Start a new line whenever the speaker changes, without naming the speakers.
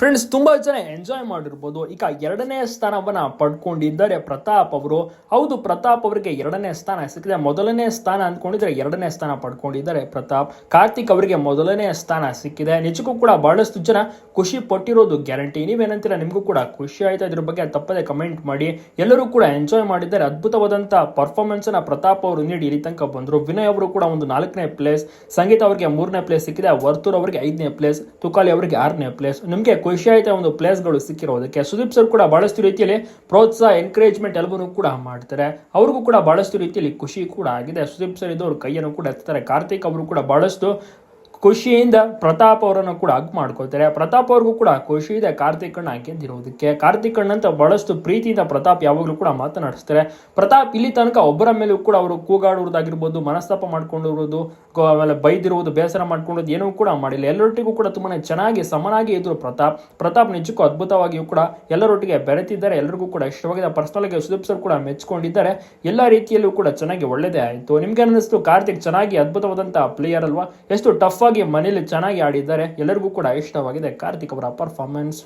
Friends ತುಂಬಾ ಜನ enjoy ಮಾಡಿರ್ಬೋದು. ಈಗ ಎರಡನೇ ಸ್ಥಾನವನ್ನ ಪಡ್ಕೊಂಡಿದ್ದಾರೆ ಪ್ರತಾಪ್ ಅವರು. ಹೌದು, ಪ್ರತಾಪ್ ಅವರಿಗೆ ಎರಡನೇ ಸ್ಥಾನ ಸಿಕ್ಕಿದೆ. ಮೊದಲನೇ ಸ್ಥಾನ ಅಂದ್ಕೊಂಡಿದ್ರೆ ಎರಡನೇ ಸ್ಥಾನ ಪಡ್ಕೊಂಡಿದ್ದಾರೆ ಪ್ರತಾಪ್. ಕಾರ್ತಿಕ್ ಅವರಿಗೆ ಮೊದಲನೇ ಸ್ಥಾನ ಸಿಕ್ಕಿದೆ. ನಿಜಕ್ಕೂ ಕೂಡ ಬಹಳಷ್ಟು ಜನ ಖುಷಿ ಪಟ್ಟಿರೋದು ಗ್ಯಾರಂಟಿ ನೀವೇನಂತೀರ? ನಿಮಗೂ ಕೂಡ ಖುಷಿ ಆಯ್ತಾ ಇದ್ರ ಬಗ್ಗೆ ತಪ್ಪದೆ ಕಮೆಂಟ್ ಮಾಡಿ. ಎಲ್ಲರೂ ಕೂಡ ಎಂಜಾಯ್ ಮಾಡಿದ್ದಾರೆ. ಅದ್ಭುತವಾದಂಥ ಪರ್ಫಾರ್ಮೆನ್ಸ್ ಅನ್ನ ಪ್ರತಾಪ್ ಅವರು ನೀಡಿ. ಇಲ್ಲಿ ತನಕ ಬಂದರು. ವಿನಯ್ ಅವರು ಕೂಡ ಒಂದು ನಾಲ್ಕನೇ ಪ್ಲೇಸ್ ಸಂಗೀತ ಅವರಿಗೆ ಮೂರನೇ ಪ್ಲೇಸ್ ಸಿಕ್ಕಿದೆ. ವರ್ತೂರ್ ಅವರಿಗೆ ಐದನೇ ಪ್ಲೇಸ್ ತುಕಾಲಿ ಅವರಿಗೆ ಆರನೇ ಪ್ಲೇಸ್ ನಿಮಗೆ ಖುಷಿ ಆಯ್ತಾ ಒಂದು ಪ್ಲೇಸ್ಗಳು ಸಿಕ್ಕಿರೋದಕ್ಕೆ ಸುದೀಪ್ ಸರ್ ಕೂಡ ಬಹಳಷ್ಟು ರೀತಿಯಲ್ಲಿ ಪ್ರೋತ್ಸಾಹ ಎನ್ಕರೇಜ್ಮೆಂಟ್ ಎಲ್ಲವನ್ನೂ ಕೂಡ ಮಾಡ್ತಾರೆ. ಅವ್ರಿಗೂ ಕೂಡ ಬಹಳಷ್ಟು ರೀತಿಯಲ್ಲಿ ಖುಷಿ ಕೂಡ ಆಗಿದೆ. ಸುದೀಪ್ ಸರ್ ಇದು ಅವ್ರ ಕೈಯನ್ನು ಕೂಡ ಎತ್ತಾರೆ. ಕಾರ್ತಿಕ್ ಅವರು ಕೂಡ ಬಹಳಷ್ಟು ಖುಷಿಯಿಂದ ಪ್ರತಾಪ್ ಅವರನ್ನು ಕೂಡ ಹಗ್ ಮಾಡ್ಕೊಳ್ತಾರೆ. ಪ್ರತಾಪ್ ಅವ್ರಿಗೂ ಕೂಡ ಖುಷಿ ಇದೆ ಕಾರ್ತಿಕ್ ಅಣ್ಣ ಹಾಕಿದ್ದಿರೋದಕ್ಕೆ ಕಾರ್ತಿಕ್ ಕಣ್ಣ ಅಂತ ಬಹಳಷ್ಟು ಪ್ರೀತಿಯಿಂದ ಪ್ರತಾಪ್ ಯಾವಾಗಲೂ ಕೂಡ ಮಾತನಾಡಿಸ್ತಾರೆ. ಪ್ರತಾಪ್ ಇಲ್ಲಿ ತನಕ ಒಬ್ಬರ ಮೇಲೂ ಕೂಡ ಅವರು ಕೂಗಾಡುವುದಾಗಿರ್ಬೋದು, ಮನಸ್ತಾಪ ಮಾಡ್ಕೊಂಡಿರೋದು ಆಮೇಲೆ ಬೈದಿರುವುದು, ಬೇಸರ ಮಾಡ್ಕೊಂಡಿರೋದು ಏನೂ ಕೂಡ ಮಾಡಿಲ್ಲ. ಎಲ್ಲರೊಟ್ಟಿಗೂ ಕೂಡ ತುಂಬಾ ಚೆನ್ನಾಗಿ ಸಮನಾಗಿ ಇದ್ರು ಪ್ರತಾಪ್. ಪ್ರತಾಪ್ ನಿಜಕ್ಕೂ ಅದ್ಭುತವಾಗಿಯೂ ಕೂಡ ಎಲ್ಲರೊಟ್ಟಿಗೆ ಬೆರೆತಿದ್ದಾರೆ. ಎಲ್ಲರಿಗೂ ಕೂಡ ಇಷ್ಟವಾಗಿದೆ. ಪರ್ಸನಲ್ ಆಗಿ ಸುದೀಪ್ ಸರ್ ಕೂಡ ಮೆಚ್ಕೊಂಡಿದ್ದಾರೆ. ಎಲ್ಲ ರೀತಿಯಲ್ಲೂ ಕೂಡ ಚೆನ್ನಾಗಿ ಒಳ್ಳೆಯದೇ ಆಯಿತು. ನಿಮ್ಗೆ ಅನ್ನಿಸ್ತು? ಕಾರ್ತಿಕ್ ಚೆನ್ನಾಗಿ ಅದ್ಭುತವಾದಂತಹ ಪ್ಲೇಯರ್ ಅಲ್ವಾ? ಎಷ್ಟು ಟಫ್ ಆಗಿ ಮನೇಲಿ ಚೆನ್ನಾಗಿ ಆಡಿದ್ದಾರೆ. ಎಲ್ಲರಿಗೂ ಕೂಡ ಇಷ್ಟವಾಗಿದೆ ಕಾರ್ತಿಕ್ ಅವರ ಪರ್ಫಾರ್ಮೆನ್ಸ್